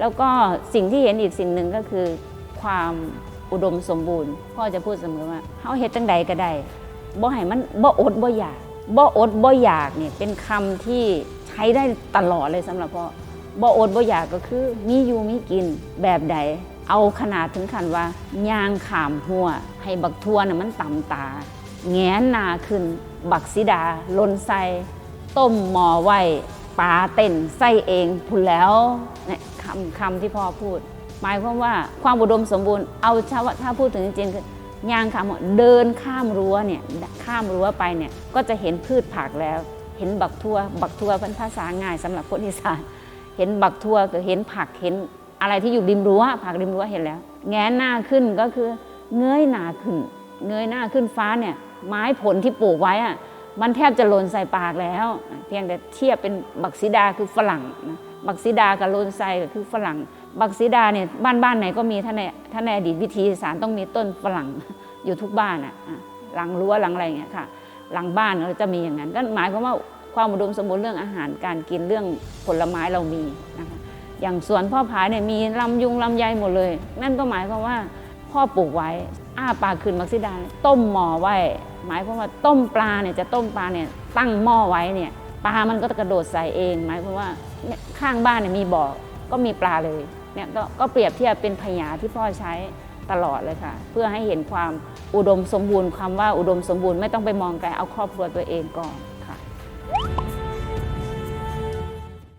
แล้วก็สิ่งที่เห็นอีกสิ่งหนึ่งก็คือ ความอุดมสมบูรณ์ พ่อจะพูดเสมอว่าเฮาเฮ็ดจังใดก็ได้บ่ให้มันบ่อดบ่อยากบ่อดบ่อยากเนี่ยเป็นคำที่ใช้ได้ตลอดเลยสำหรับพ่อบ่อดบ่อยากก็คือ มีอยู่มีกินแบบใด เอาขนาดถึงขั้นว่ายางขามหัว ให้บักทัวน่ะมันต่ำตา แงนหนาขึ้น บักซิดาลนใส่ต้มหมอไว้ ปลาเต้นไส้เองพูดแล้วเนี่ยคำคำที่พ่อพูด หมายความว่าความอุดมสมบูรณ์เอาถ้าวถ้าพูดถึงจริงๆคือย่างคำเดินข้ามรั้วเนี่ยข้ามรั้วไปเนี่ยก็จะเห็นพืชผักแล้ว เห็นบักทั่ว บักทั่วเป็นภาษาง่ายสำหรับคนอีสานเห็นบักทั่วก็เห็นผักเห็นอะไรที่อยู่ริมรั้วผักริมรั้วเห็นแล้ว แงนหน้าขึ้นก็คือเงยหน้าขึ้น เงยหน้าขึ้นฟ้าเนี่ยไม้ผลที่ปลูกไว้อะ มันแทบจะหล่นใส่ปากแล้ว เพียงแต่เทียบเป็นบักซิดาคือฝรั่งนะบักซิดากับโลนไซคือฝรั่ง บักซิดาเนี่ยบ้านบ้านไหนก็มีท่านในท่านในอดีตวิธีสารต้องมีต้นฝรั่งอยู่ทุกบ้านอะหลังรั้วหลังอะไรอย่างเงี้ยค่ะ หลังบ้านเราจะมีอย่างนั้นก็หมายความว่าความอุดมสมบูรณ์เรื่องอาหารการกินเรื่องผลไม้เรามีนะคะอย่างสวนพ่อผายเนี่ยมีลำยุงลำไยหมดเลย นั่นก็หมายความว่าพ่อปลูกไว้อ้าปากขึ้นมักซิดาต้มหม้อไว้ หมายความว่าต้มปลาเนี่ยจะต้มปลาเนี่ยตั้งหม้อไว้เนี่ยปลามันก็จะกระโดดใส่เอง หมายความว่าข้างบ้านเนี่ยมีบ่อก็มีปลาเลยเนี่ยก็ก็เปรียบเทียบเป็นพยาที่พ่อใช้ตลอดเลยค่ะ เพื่อให้เห็นความอุดมสมบูรณ์ความว่าอุดมสมบูรณ์ไม่ต้องไปมองไกลเอาครอบครัวตัวเองก่อนค่ะ